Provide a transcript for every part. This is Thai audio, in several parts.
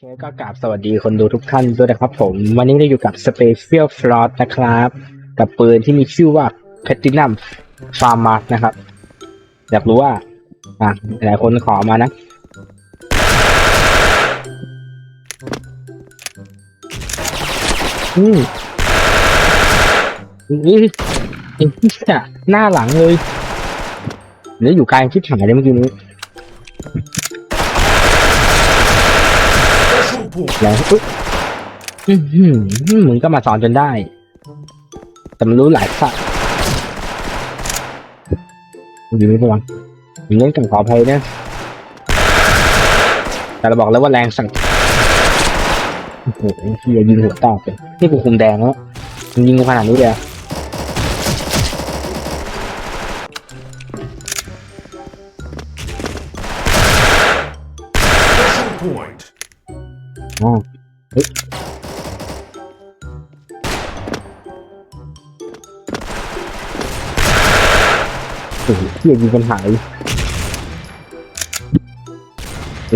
เคก็กราบสวัสดีคนดูทุกท่านด้วยนะครับผม วันนี้เราอยู่กับ Special f l o t นะครับ กับปืนที่มีชื่อว่า Platinum f a r m a s นะครับ อยากรู้ว่า อะหลายคนขอมานะ อืมนี่ไอ้ที่ะหน้าหลังเลย หรืออยู่ไกลคิดหายเลยเมื่อกี้นี้ Special point. แล้วอุ๊ยอื้อหือมึงก็มาสอนจนได้ แต่มันรู้หลายสัตว์อยู่นี่ปะวะผมเล่นกับขออภัยนะ แต่เราบอกแล้วว่าแรงสั่งโอ้โหเฮียยิงหัวตอบเลยนี่กูคุมแดงแล้วมึงยิงกูขนาดนี้เลยเหรอ Special โอ้โหเฮียยิงคนหาย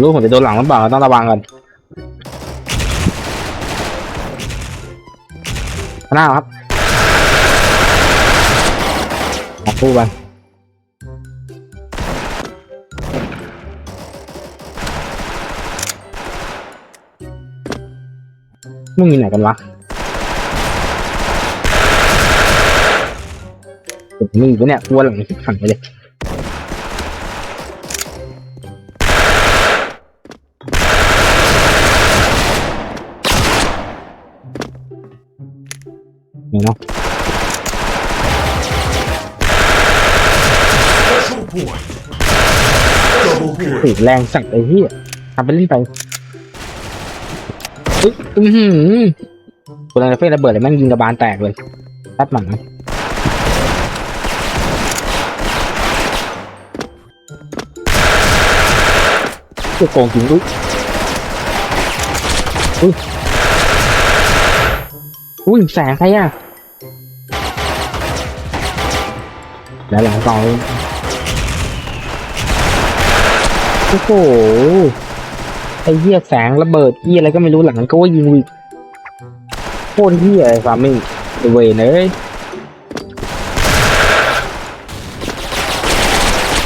รู้ผมจะโดนหลังหรือเปล่าต้องระวังกันหน้าครับมาคู่กันมึงอยู่ไหนกันวะ โอ้โหมึงอยู่เนี่ยกลัวหลังขังไปเลยเนี่ยเนาะ Special point. Double ติ kill. ดแรงสั่งไอ้เหี้ยทำไปเล่นไปอุ๊ยอือหือกูเลยเฟซระเบิดเลยแม่งยิงกระบาลแตกเลยตัดหมัน ตัวโกงจริงอุ๊ยอุ๊ยอุ้ยแสงใครอะแล้วหลังต่อโอ้โหไอ้เหี้ยแสงระเบิดเหี้ยอะไรก็ไม่รู้หลังก็ว่ายิงวิโคตรเหี้ยไอ้ฟาร์มิงไอ้เวนเอ้ย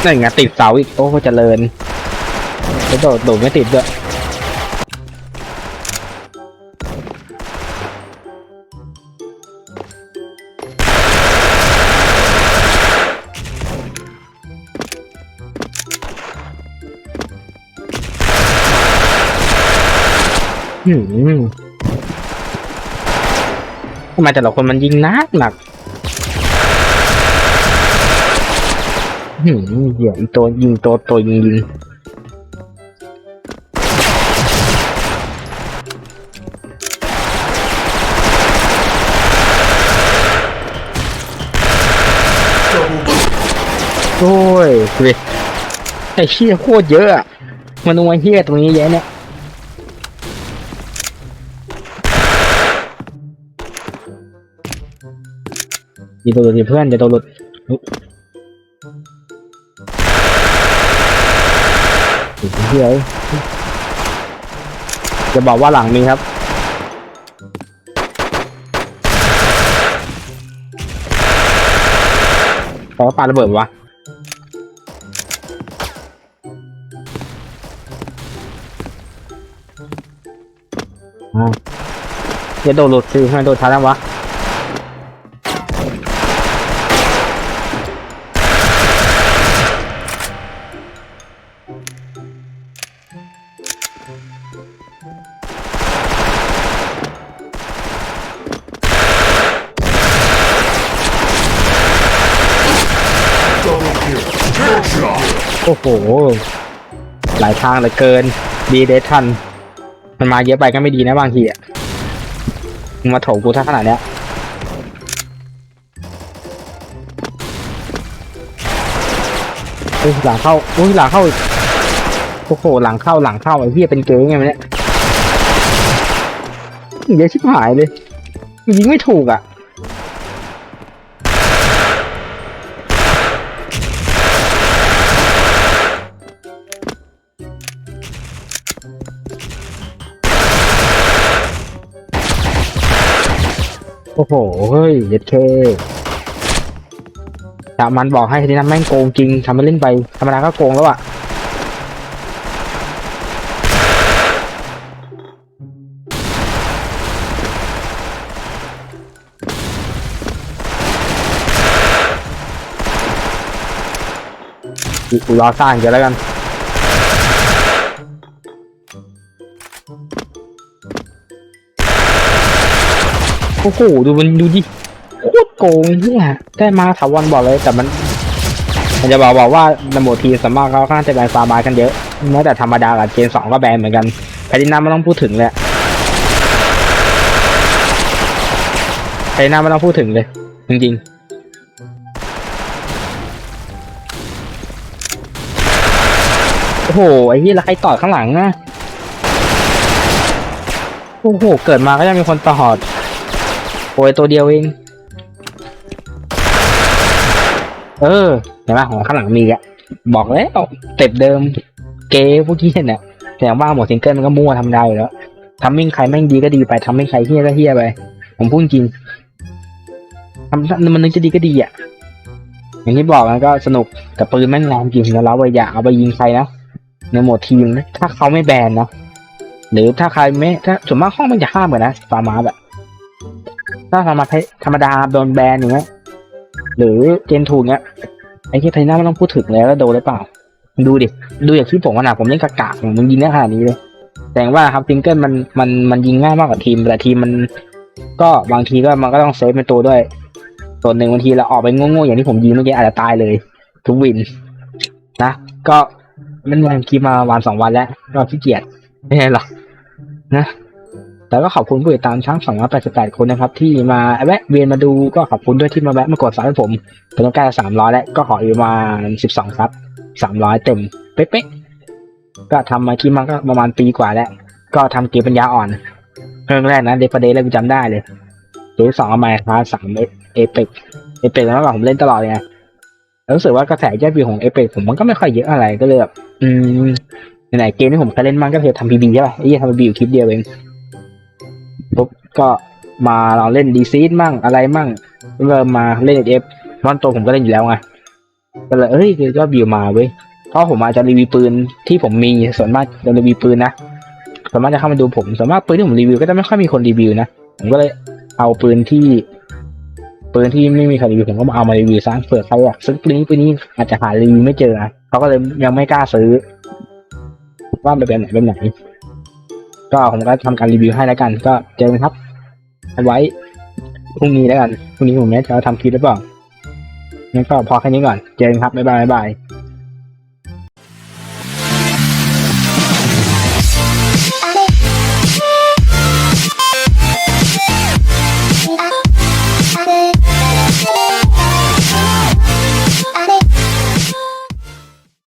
นั่นไงติดเสาอีกโอ้เจริญ แล้วโดดโดดไม่ติดด้วยหืมทำไมแต่ละคนมันยิงนักหนักหืมเหี้ยอีตัวยิงตัวตัวยิงยิง โอ้ยเว้ยไอ้เชี่ยโคตรเยอะอะมันต้องมาเฮี้ยตรงนี้แยะเนี่ยอย่าโดนหลุดเพื่อนอย่าโดนหลุดไอ้เฮี้ยจะบอกว่าหลังมีครับขอปาระเบิดวะ อ้าวอย่าโดนหลุดสิทำไมโดนช้าจังวะ Double kill. Headshot. โอ้โห หลายทางเหลือเกิน ดีเดทัน มันมาเยอะไปก็ไม่ดีนะบางทีอะมึงมาโถมกูถ้าขนาดเนี้ยเฮ้ยหลังเข้าอุ้ยหลังเข้าอีกโอ้โหหลังเข้าหลังเข้าไอ้เหี้ยเป็นเกย์ไงมันเนี่ยเยอะชิบหายเลยยิงไม่ถูกอะ โอ้โห เฮ้ยเย็ดเคแต่มันบอกให้ทีนั้นแม่งโกงจริงทำมาเล่นไปธรรมดาก็โกงแล้วอะกูรอสร้างเดี๋ยวแล้วกัน โอ้โหดูมันดูดิโคตรโกงเนี่ยได้มาถาวรบอกเลยแต่มัน มันจะบอกบอกว่าในโหมดทีสวนมากเขาค่อนข้างจะแบนฟาร์มากันเยอะแม้แต่ธรรมดากับเจนสองก็แบนเหมือนกันแพทินัมไม่ต้องพูดถึงเลยแพทินัมไม่ต้องพูดถึงเลย จริงๆโอ้โห ไอ้ที่ล้วใครต่อข้างหลังนะ โอ้โห เกิดมาก็ยังมีคนต่อหอด โอ้ยตัวเดียวเอง เออเห็นไหมของข้างหลังมีอะบอกแล้วเต็ปเดิม เกพวกที่เนี่ยแต่ว่าหมดซิงเกิลมันก็มั่วทำได้แล้วทำมิ่งใครแม่งดีก็ดีไปทำมิ่งใครเฮี้ยก็เฮี้ยไป ผมพูดจริงทำมันนึกจะดีก็ดีอะ อย่างที่บอกมันก็สนุกแต่ปืนแม่งแรงจริงแล้วเราอย่าเอาไปยิงใครนะในหมดทีมนะถ้าเขาไม่แบนนะหรือถ้าใครไม่ถ้าส่วนมากห้องมันจะห้ามกันนะฟาร์มาแบบ ถ้าธรรมดาธรรมดาโดนแบนอย่างเงี้ย หรือเจนทูเงี้ย ไอ้ที่ไทน่าไม่ต้องพูดถึงแล้วแล้วโดนหรือเปล่า ดูดิ ดูอย่างที่ผมว่านะผมเล่นกากากๆมันยิงได้ขนาดนี้เลย แต่ว่าครับซิงเกิลมันมันมันยิงง่ายมากกว่าทีม แต่ทีมมัน ก็บางทีก็มันก็ต้องเซฟเป็นตัวด้วยส่วนหนึ่งบางทีเราออกไปโง่ๆอย่างที่ผมยิงเมื่อกี้อาจจะตายเลย ทุกวิน นะ ก็เล่นวันคลิปมาวันสองวันแล้ว ก็ขี้เกียจไม่ใช่หรอกนะ แต่ก็ขอบคุณผู้ติดตามทั้ง 288 คนนะครับ ที่มาแวะเวียนมาดูก็ขอบคุณด้วยที่มาแวะมากดซับให้ผมผมต้องการสามร้อยแล้วก็ขออีกประมา 12ซับสามร้อยเต็ม เป๊ะๆก็ทำมาคิดมาก็ประมาณปีกว่าแล้ว ก็ทำเกมปัญญาอ่อนเรื่องแรกนะเดฟเดย์แล้วกูจำได้เลยเกมสองอามาคลาสสามเอเปกเอเปกแล้วผมเล่นตลอดเลยไงรู้สึกว่ากระแสยอดวิวของเอเปกผมมันก็ไม่ค่อยเยอะอะไรก็เลยแบบอืมไหนเกมที่ผมเคยเล่นมันก็คือทำพีบีใช่ป่ะไอ้เหี้ยทำพีบีอยู่คลิปเดียวเอง ปุ๊บก็มาลองเล่นดีซีดมั่งอะไรมั่งเริ่มมาเล่นเอฟมันตัวผมก็เล่นอยู่แล้วไงก็เลยเอ้ยก็บิวมาเว้ยเพราะผมอาจจะรีวิวปืนที่ผมมีส่วนมากจะรีวิวปืนนะส่วนมากจะเข้ามาดูผมส่วนมากปืนที่ผมรีวิวก็จะไม่ค่อยมีคนรีวิวนะผมก็เลยเอาปืนที่ปืนที่ไม่มีใครรีวิวผมก็มาเอามารีวิวซะเผื่อใครอยากซื้อปืนนี้ปืนนี้อาจจะหารีวิวไม่เจอนะเขาก็เลยยังไม่กล้าซื้อว่ามันเป็นไหนแบบไหน ก็ผมก็ทำการรีวิวให้แล้วกัน ก็เจอกันครับไว้พรุ่งนี้แล้วกันพรุ่งนี้ผมไม่แน่ใจะทำคลิปหรือเปล่างั้นก็พอแค่นี้ก่อน เจอกันครับบ๊ายบายบ๊ายบาย